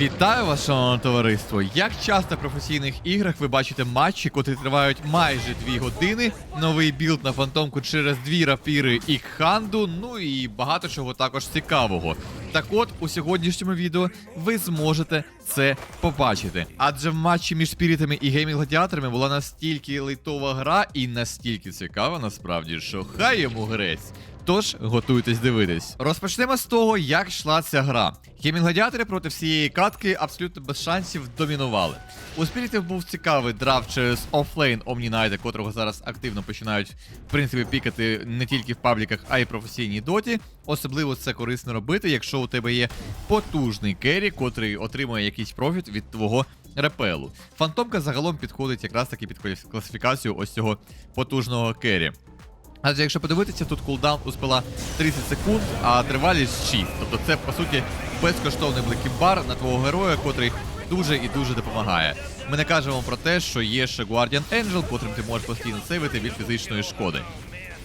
Вітаю вас, шановне товариство! Як часто в професійних іграх ви бачите матчі, котрі тривають майже 2 години, новий білд на фантомку через дві рапіри і ханду, ну і багато чого також цікавого. Так от, у сьогоднішньому відео ви зможете це побачити. Адже в матчі між спірітами і геймінг гладіаторами була настільки лейтова гра і настільки цікава, насправді, що хай йому грець. Тож готуйтесь дивитись. Розпочнемо з того, як йшла ця гра. Геймінг-гладіатори проти всієї катки абсолютно без шансів домінували. У спірітів був цікавий драфт через офлейн Omni котрого зараз активно починають в принципі пікати не тільки в пабліках, а й професійній доті. Особливо це корисно робити, якщо у тебе є потужний керрі, котрий отримує якийсь профіт від твого репелу. Фантомка загалом підходить якраз таки під клас- класифікацію ось цього потужного керрі. Адже якщо подивитися, тут кулдаун у спила 30 секунд, а тривалість 6. Тобто це, по суті, безкоштовний блекібар на твого героя, котрий дуже і дуже допомагає. Ми не кажемо про те, що є ще Guardian Angel, котрим ти можеш постійно сейвити від фізичної шкоди.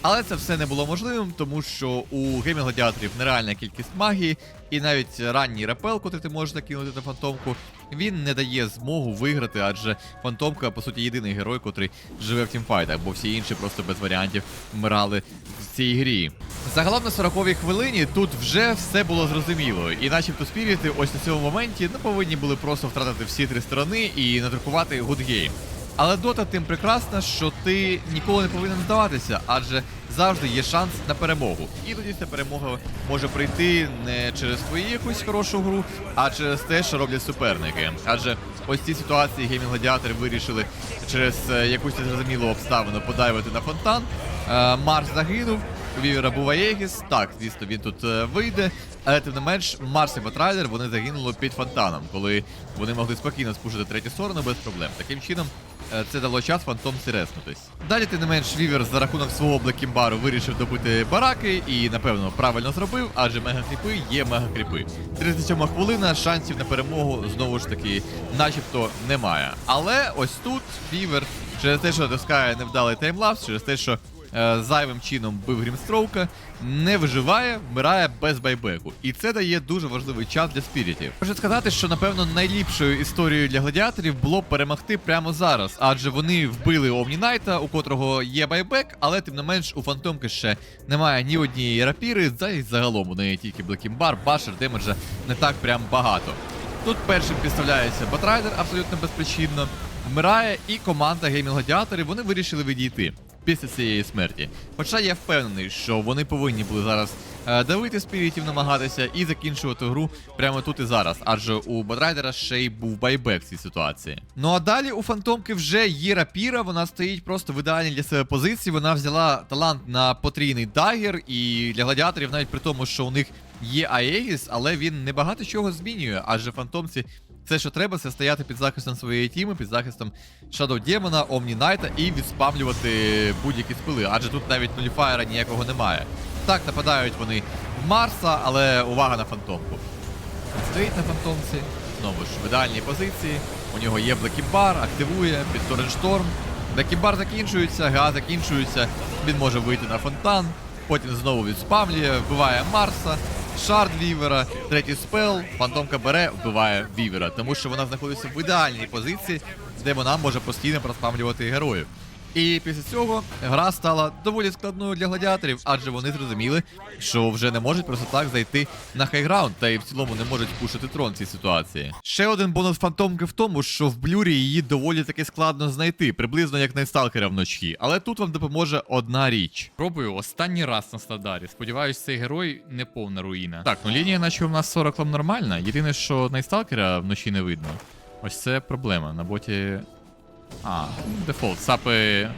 Але це все не було можливим, тому що у геймінг гладіаторів нереальна кількість магії, і навіть ранній репел, котрий ти можеш накинути на фантомку, він не дає змогу виграти, адже фантомка, по суті, єдиний герой, котрий живе в тімфайтах, бо всі інші просто без варіантів вмирали в цій грі. Загалом на 40-й хвилині тут вже все було зрозуміло, і начебто спіріти ось на цьому моменті не повинні були просто втратити всі три сторони і надрукувати гудгейм. Але дота тим прекрасна, що ти ніколи не повинен здаватися, адже завжди є шанс на перемогу. І тоді ця перемога може прийти не через твою якусь хорошу гру, а через те, що роблять суперники. Адже ось ці ситуації геймінг гладіатори вирішили через е, якусь незрозумілу обставину подайвити на фонтан. Е, Марс загинув. Вівера був Аєгіс, так, звісно, він тут е, вийде, але тим не менш, Марс і Батрайдер вони загинули під фонтаном, коли вони могли спокійно спушити третю сторону без проблем. Таким чином, е, це дало час фантомці резнутись. Далі, тим не менш, Вівер за рахунок свого блекімбару вирішив добити бараки і, напевно, правильно зробив, адже мегакріпи є мегакріпи. 37 хвилина, шансів на перемогу знову ж таки, начебто, немає. Але ось тут Вівер через те, що натискає невдалий таймлапс, через те, що зайвим чином бив Грімстроука, не виживає, вмирає без байбеку. І це дає дуже важливий час для спірітів. Можу сказати, що напевно найліпшою історією для гладіаторів було перемогти прямо зараз, адже вони вбили Омнінайта, у котрого є байбек, але тим не менш у фантомки ще немає ні однієї рапіри, та й загалом у неї тільки блекімбар, башер, демеджа не так прям багато. Тут першим підставляється Батрайдер абсолютно безпричинно. Вмирає і команда Геймінг Гладіатори, вони вирішили відійти після цієї смерті. Хоча я впевнений, що вони повинні були зараз е, давити спірітів, намагатися і закінчувати гру прямо тут і зараз, адже у Батрайдера ще й був байбек в цій ситуації. Ну а далі у Фантомки вже є рапіра, вона стоїть просто в ідеальній для себе позиції. Вона взяла талант на потрійний дагер, і для гладіаторів, навіть при тому, що у них є Аегіс, але він не багато чого змінює, адже фантомці все, що треба, це стояти під захистом своєї тіми, під захистом Shadow Демона, Omni Найта і відспамлювати будь-які спили, адже тут навіть нуліфаєра ніякого немає. Так, нападають вони в Марса, але увага на фантомку. Стоїть на фантомці, знову ж в ідеальній позиції. У нього є Блекібар, активує під Торрент Блекібар закінчується, га закінчується, він може вийти на фонтан, потім знову відспамлює, вбиває Марса, шард Вівера, третій спел, фантомка бере, вбиває Вівера, тому що вона знаходиться в ідеальній позиції, де вона може постійно проспамлювати героїв. І після цього гра стала доволі складною для гладіаторів, адже вони зрозуміли, що вже не можуть просто так зайти на хайграунд, та й в цілому не можуть пушити трон в цій ситуації. Ще один бонус фантомки в тому, що в блюрі її доволі таки складно знайти, приблизно як найсталкера вночі. Але тут вам допоможе одна річ. Пробую останній раз на Стадарі. Сподіваюсь, цей герой не повна руїна. Так, ну лінія, наче у нас 40 лам нормальна. Єдине, що найсталкера вночі не видно. Ось це проблема. На боті а, дефолт. Сапи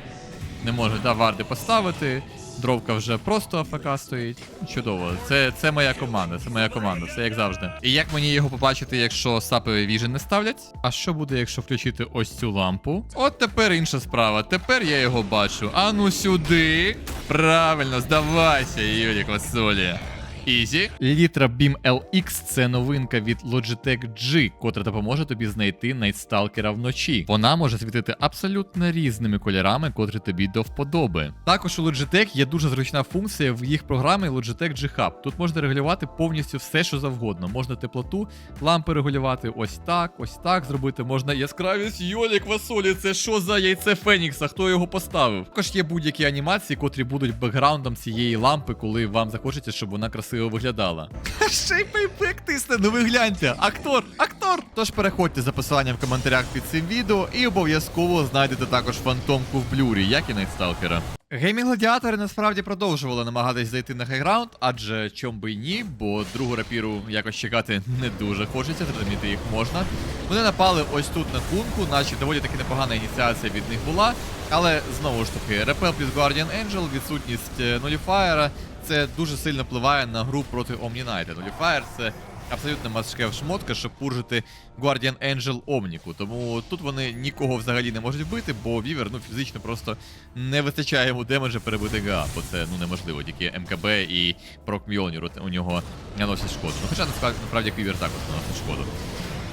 не можуть да, варди поставити. Дровка вже просто АФК стоїть. Чудово. Це, це моя команда, це моя команда, все як завжди. І як мені його побачити, якщо сапи віжен не ставлять? А що буде, якщо включити ось цю лампу? От тепер інша справа. Тепер я його бачу. А ну сюди. Правильно, здавайся, Юрій Квасолі. Ізі. Літра Beam LX це новинка від Logitech G, котра допоможе тобі знайти найтсталкера вночі. Вона може світити абсолютно різними кольорами, котрі тобі до вподоби. Також у Logitech є дуже зручна функція в їх програмі Logitech G Hub. Тут можна регулювати повністю все, що завгодно. Можна теплоту, лампи регулювати ось так, ось так зробити. Можна яскравість Йолі Квасолі. Це що за яйце Фенікса? Хто його поставив? Також є будь-які анімації, котрі будуть бекграундом цієї лампи, коли вам захочеться, щоб вона красиво виглядала. Ще й пейпек тисне, ну ви гляньте. Актор, актор! Тож переходьте за посиланням в коментарях під цим відео і обов'язково знайдете також фантомку в блюрі, як і Найтсталкера. Геймінг-гладіатори насправді продовжували намагатись зайти на хайграунд, адже чом би й ні, бо другу рапіру якось чекати не дуже хочеться, зрозуміти їх можна. Вони напали ось тут на кунку, наче доволі таки непогана ініціація від них була. Але знову ж таки, Repel плюс Guardian Angel, відсутність е, нуліфаєра, це дуже сильно впливає на гру проти Knight. Нуліфаєр це абсолютно маскев шмотка, щоб пуржити Guardian Angel Омніку. Тому тут вони нікого взагалі не можуть вбити, бо Вівер ну, фізично просто не вистачає йому демеджа перебити ГА, бо це ну неможливо, тільки МКБ і Прок Мьолнір у нього наносять шкоду. Ну хоча насправді, насправді Вівер також наносить шкоду.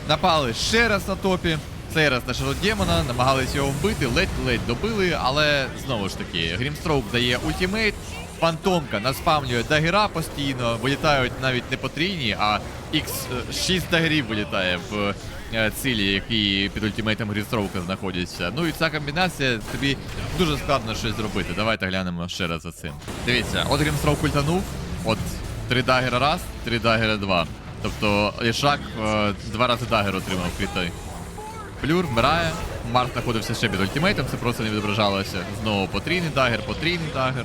Напали ще раз на топі. Цей раз на Shadow Демона, намагались його вбити, ледь-ледь добили, але знову ж таки, Грімстроук дає ультимейт, Фантомка наспамлює дагера постійно, вилітають навіть не потрійні, а X6 дагерів вилітає в е, цілі, які під ультимейтом Грімстроука знаходяться. Ну і ця комбінація тобі дуже складно щось зробити. Давайте глянемо ще раз за цим. Дивіться, от Грімстроук ультанув, от три дагера раз, три дагера два. Тобто Лішак е, два рази дагер отримав крітой. Плюр вмирає. Марс знаходився ще під ультимейтом, це просто не відображалося. Знову потрійний дагер, потрійний дагер.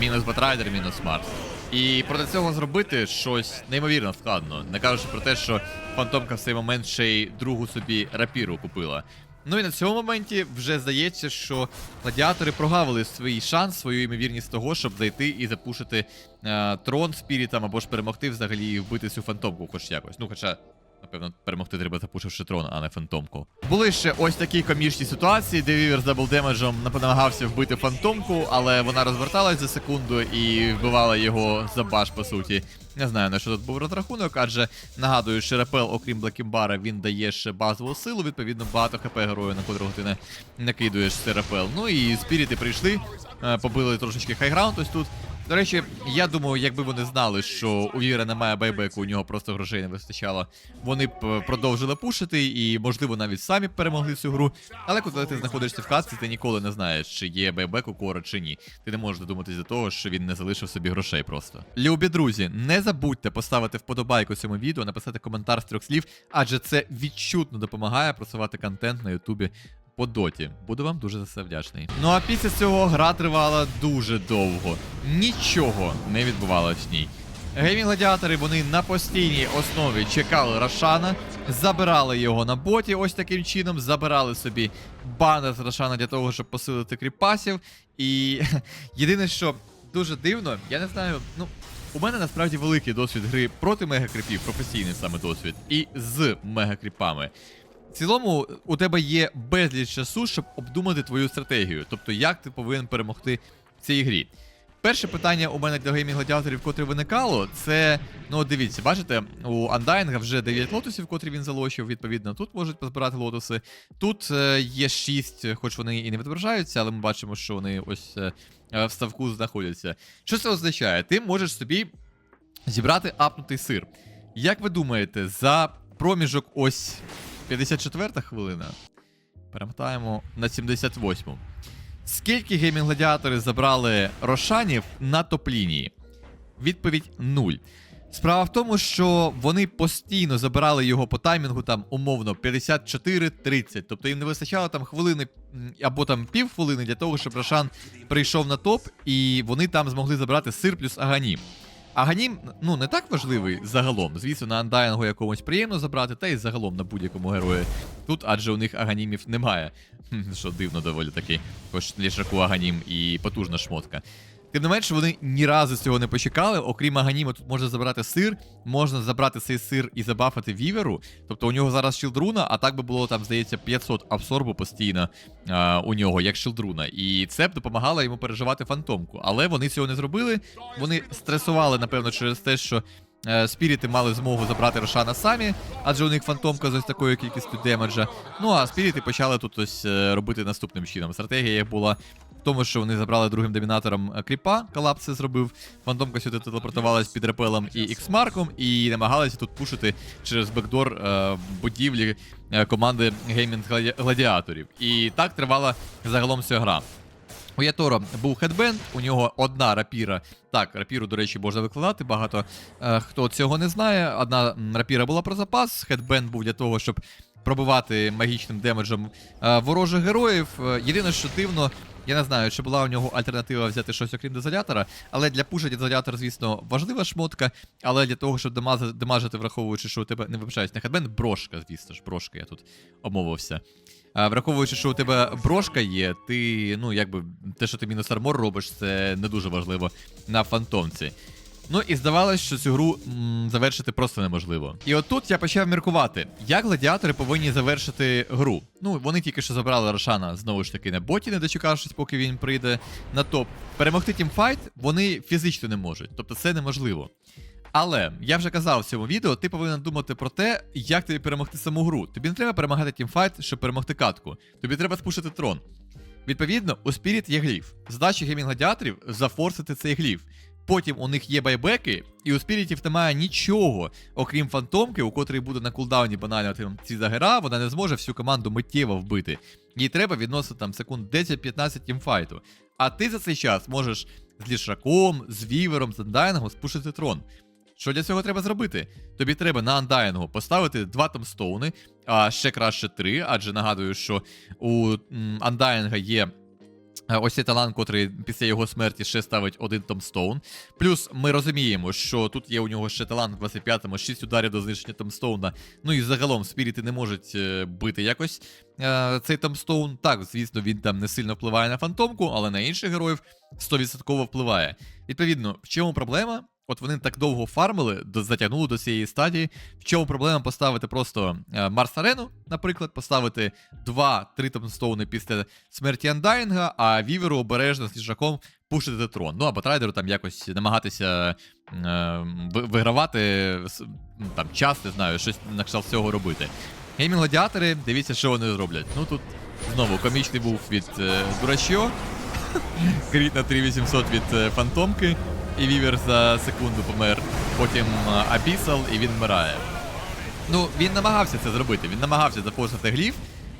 Мінус Батрайдер, мінус Марс. І проти цього зробити щось неймовірно складно. Не кажучи про те, що фантомка в цей момент ще й другу собі рапіру купила. Ну і на цьому моменті вже здається, що гладіатори прогавили свій шанс, свою ймовірність того, щоб зайти і запушити е, трон спірітом або ж перемогти взагалі і вбити цю фантомку хоч якось. Ну, хоча Напевно, перемогти треба запушивши трон, а не фантомку. Були ще ось такі комічні ситуації, де Вівер з даблдемеджем намагався вбити фантомку, але вона розверталась за секунду і вбивала його за баш, по суті. Не знаю, на що тут був розрахунок, адже нагадую, що репел, окрім Блекімбара, він дає ще базову силу, відповідно, багато хп герою, на котрого ти не накидуєш це репел. Ну і спіріти прийшли, е, побили трошечки хайграунд ось тут. До речі, я думаю, якби вони знали, що у Віра немає байбеку, у нього просто грошей не вистачало, вони б е, продовжили пушити і, можливо, навіть самі перемогли цю гру. Але коли ти знаходишся в катці, ти ніколи не знаєш, чи є байбек у кора чи ні. Ти не можеш додуматись до того, що він не залишив собі грошей просто. Любі друзі, не забудьте поставити вподобайку цьому відео, написати коментар з трьох слів, адже це відчутно допомагає просувати контент на Ютубі по доті. Буду вам дуже за це вдячний. Ну а після цього гра тривала дуже довго. Нічого не відбувалось в ній. Геймінг-гладіатори вони на постійній основі чекали Рошана, забирали його на боті ось таким чином, забирали собі банер з Рошана для того, щоб посилити кріпасів. І єдине, що дуже дивно, я не знаю, ну. У мене насправді великий досвід гри проти мегакріпів, професійний саме досвід, і з мегакріпами. Цілому, у тебе є безліч часу, щоб обдумати твою стратегію, тобто як ти повинен перемогти в цій грі. Перше питання у мене для геймінг гладіаторів, котре виникало, це, ну дивіться, бачите, у Андайнга вже 9 лотосів, котрі він залишив, відповідно, тут можуть позбирати лотоси. Тут е, є 6, хоч вони і не відображаються, але ми бачимо, що вони ось е, е, в ставку знаходяться. Що це означає? Ти можеш собі зібрати апнутий сир. Як ви думаєте, за проміжок ось 54 хвилина. Перемотаємо на 78-му. Скільки геймінг-гладіатори забрали Рошанів на топ-лінії? Відповідь 0. Справа в тому, що вони постійно забирали його по таймінгу там умовно 54-30. Тобто їм не вистачало там хвилини або там півхвилини для того, щоб Рошан прийшов на топ, і вони там змогли забрати сир плюс аганім. ганім ну не так важливий загалом. Звісно, на андайнгу якомусь приємно забрати, та й загалом на будь-якому герої тут, адже у них аганімів немає. Що дивно доволі таки. Хоч лішаку аганім і потужна шмотка. Тим не менше, вони ні разу цього не почекали. Окрім Аганіма, тут можна забрати сир, можна забрати цей сир і забафати віверу. Тобто у нього зараз шілдруна, а так би було там, здається, 500 абсорбу постійно а, у нього, як шілдруна. І це б допомагало йому переживати фантомку. Але вони цього не зробили. Вони стресували, напевно, через те, що. е, Спіріти мали змогу забрати Рошана самі, адже у них фантомка з ось такою кількістю демеджа. Ну а спіріти почали тут ось е, робити наступним чином. Стратегія була тому, що вони забрали другим домінатором е, кріпа, колапс це зробив. Фантомка сюди телепортувалась під репелом і іксмарком, і намагалися тут пушити через бекдор е, будівлі е, команди геймінг гладіаторів. І так тривала загалом вся гра. У Яторо був хедбенд, у нього одна рапіра. Так, рапіру, до речі, можна викладати. Багато е, хто цього не знає. Одна рапіра була про запас. Хедбенд був для того, щоб пробивати магічним демеджем е, ворожих героїв. Е, єдине, що дивно, я не знаю, чи була у нього альтернатива взяти щось окрім дезолятора, але для пуша дезолятор, звісно, важлива шмотка. Але для того, щоб демажити, враховуючи, що у тебе не вибачаюсь, не хедбенд, брошка, звісно ж, брошка, я тут обмовився. А, враховуючи, що у тебе брошка є, ти, ну, якби, те, що ти мінус армор робиш, це не дуже важливо на фантомці. Ну і здавалось, що цю гру м, завершити просто неможливо. І отут я почав міркувати, як гладіатори повинні завершити гру. Ну, вони тільки що забрали Рошана знову ж таки на боті, не дочекавшись, поки він прийде на топ. Перемогти тімфайт вони фізично не можуть, тобто це неможливо. Але я вже казав в цьому відео, ти повинен думати про те, як тобі перемогти саму гру. Тобі не треба перемагати тімфайт, щоб перемогти катку. Тобі треба спушити трон. Відповідно, у Spirit є гліф. Задача геймінг-гладіаторів зафорсити цей гліф. Потім у них є байбеки, і у спірітів немає нічого, окрім фантомки, у котрій буде на кулдауні банально ці загера, вона не зможе всю команду миттєво вбити. Їй треба відносити там секунд 10-15 тімфайту. А ти за цей час можеш з лішаком, з вівером, з андайнгом спушити трон. Що для цього треба зробити? Тобі треба на андайнгу поставити два томстоуни, а ще краще три, адже нагадую, що у андайнга є Ось цей талант, котрий після його смерті ще ставить один томстоун. Плюс ми розуміємо, що тут є у нього ще талант в 25-му, 6 ударів до знищення томстоуна. Ну і загалом спіріти не можуть е, бити якось е, цей томстоун. Так, звісно, він там не сильно впливає на фантомку, але на інших героїв 100% впливає. Відповідно, в чому проблема? От вони так довго фармили, затягнули до цієї стадії. В чому проблема поставити просто е, Марс Арену, наприклад, поставити 2-3 томстоуни після смерті Андайнга, а Віверу обережно з ліжаком пушити трон. Ну або трайдеру там якось намагатися е, вигравати ну, там час, не знаю, щось на кшталт цього робити. Геймінг гладіатори, дивіться, що вони зроблять. Ну тут знову комічний був від е, Дурачо. Кріт на 3800 від е, фантомки. І Вівер за секунду помер. Потім е, Абісал, і він вмирає. Ну, він намагався це зробити. Він намагався запостити гліф,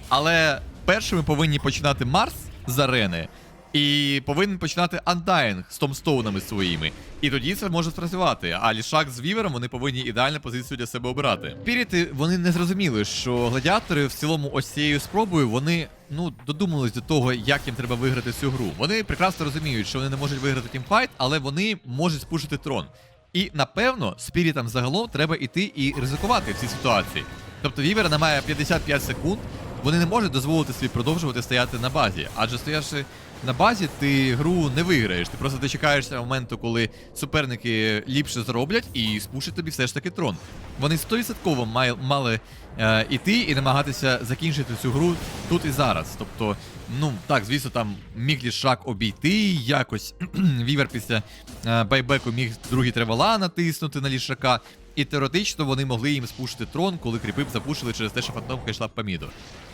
але першими повинні починати Марс з арени. І повинен починати Undying з томстоунами своїми. І тоді це може спрацювати. А лішак з вівером вони повинні ідеальну позицію для себе обирати. Піріти вони не зрозуміли, що гладіатори в цілому ось цією спробою вони ну додумались до того, як їм треба виграти цю гру. Вони прекрасно розуміють, що вони не можуть виграти тімфайт, але вони можуть спушити трон. І напевно, спірітам загалом треба іти і ризикувати в цій ситуації. Тобто Вівер не має 55 секунд, вони не можуть дозволити собі продовжувати стояти на базі. Адже стоявши на базі, ти гру не виграєш. Ти просто дочекаєшся моменту, коли суперники ліпше зроблять і спушать тобі все ж таки трон. Вони 100% мали е, іти і намагатися закінчити цю гру тут і зараз. Тобто, ну так, звісно, там міг лішак обійти якось. Вівер після е, байбеку міг другий тревела натиснути на лішака. І теоретично вони могли їм спушити трон, коли кріпи б запушили через те, що фантомка йшла в поміду.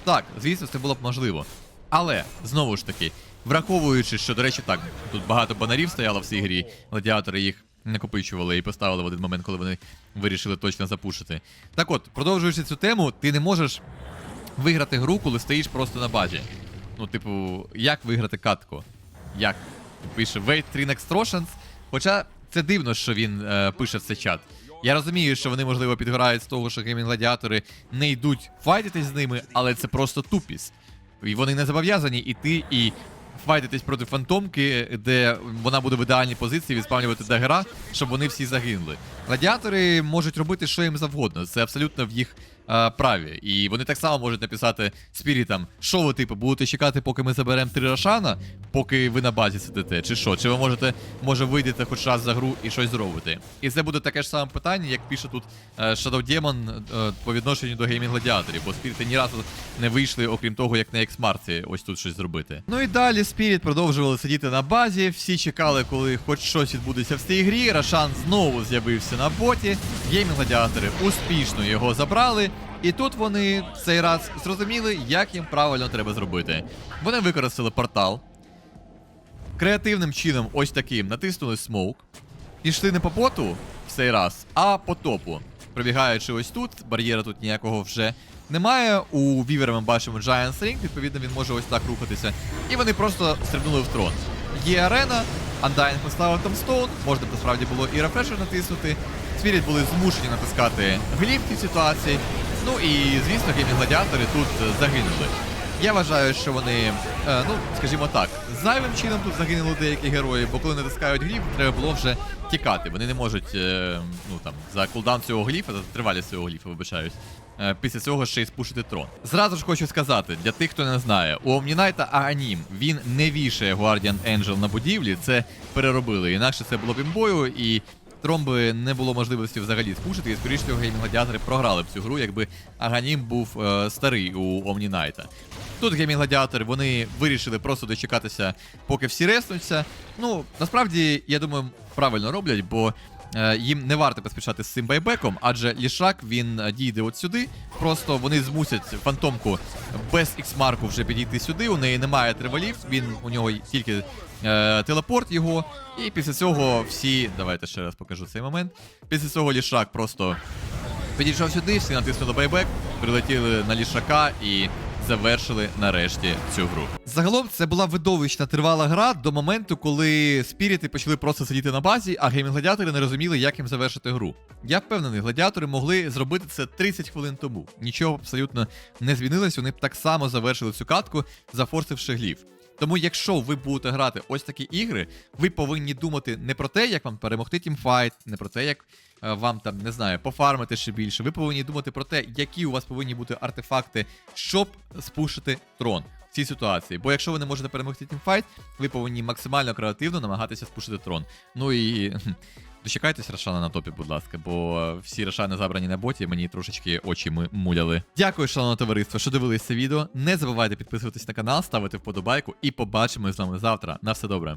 Так, звісно, це було б можливо. Але знову ж таки, враховуючи, що, до речі, так, тут багато банарів стояло в цій грі, гладіатори їх накопичували і поставили в один момент, коли вони вирішили точно запушити. Так от, продовжуючи цю тему, ти не можеш виграти гру, коли стоїш просто на базі. Ну, типу, як виграти катку? Як? Пише Wait 3 Next Rotions. Хоча це дивно, що він е, пише в цей чат. Я розумію, що вони, можливо, підгорають з того, що геймінг-гладіатори не йдуть файтитись з ними, але це просто тупість. І вони не зобов'язані іти і файтитись проти фантомки, де вона буде в ідеальній позиції відспавнювати дагера, щоб вони всі загинули. Гладіатори можуть робити що їм завгодно. Це абсолютно в їх е, праві. І вони так само можуть написати спірітам, що ви типу будете чекати, поки ми заберемо три Рошана, поки ви на базі сидите, чи що? Чи ви можете, може, вийдете хоч раз за гру і щось зробити? І це буде таке ж саме питання, як пише тут е, Shadow Demon е, по відношенню до геймінг гладіаторів, бо спіріти ні разу не вийшли, окрім того, як на Ексмарці ось тут щось зробити. Ну і далі Спіріт продовжували сидіти на базі. Всі чекали, коли хоч щось відбудеться в цій грі. Рошан знову з'явився на боті. Геймінг гладіатори успішно його забрали. І тут вони в цей раз зрозуміли, як їм правильно треба зробити. Вони використали портал. Креативним чином, ось таким, натиснули смоук. Пішли не по боту в цей раз, а по топу. Пробігаючи ось тут, бар'єра тут ніякого вже немає. У Вівера ми бачимо Giant Ring, відповідно, він може ось так рухатися. І вони просто стрибнули в трон. Є арена, Undying поставив там стоун, можна насправді було і рефрешер натиснути. Спіріт були змушені натискати гліф в цій ситуації. Ну і звісно, геймі гладіатори тут е, загинули. Я вважаю, що вони, е, ну скажімо так, зайвим чином тут загинули деякі герої, бо коли натискають гліф, треба було вже тікати. Вони не можуть, е, ну там, за кулдаун цього гліфа, за тривалість цього гліфа, вибачаюсь. Після цього ще й спушити трон. Зразу ж хочу сказати, для тих, хто не знає, у Омнінайта Аганім він не вішає Guardian Angel на будівлі, це переробили. Інакше це було б імбою, і Тромби не було можливості взагалі спушити, і скоріше цього геймінг гладіатори програли б цю гру, якби Аганім був е, старий у Омнінайта. Тут геймінг гладіатори вони вирішили просто дочекатися, поки всі реснуться. Ну, насправді, я думаю, правильно роблять, бо їм не варто поспішати з цим байбеком, адже лішак він е, дійде от сюди. Просто вони змусять фантомку без ікс-марку вже підійти сюди. У неї немає тревелів, він у нього тільки е, телепорт його. І після цього всі. Давайте ще раз покажу цей момент. Після цього лішак просто підійшов сюди, всі натиснули байбек, прилетіли на лішака і завершили нарешті цю гру. Загалом це була видовищна тривала гра до моменту, коли спіріти почали просто сидіти на базі, а геймінг-гладіатори не розуміли, як їм завершити гру. Я впевнений, гладіатори могли зробити це 30 хвилин тому. Нічого абсолютно не змінилось, вони б так само завершили цю катку, зафорсивши гліф. Тому, якщо ви будете грати ось такі ігри, ви повинні думати не про те, як вам перемогти тімфайт, не про те, як вам там не знаю, пофармити ще більше. Ви повинні думати про те, які у вас повинні бути артефакти, щоб спушити трон в цій ситуації. Бо якщо ви не можете перемогти тімфайт, ви повинні максимально креативно намагатися спушити трон. Ну і дочекайтесь Рошана на топі, будь ласка, бо е, всі Рошани забрані на боті, мені трошечки очі ми- муляли. Дякую, шановне товариство, що дивились це відео. Не забувайте підписуватись на канал, ставити вподобайку і побачимось з вами завтра. На все добре.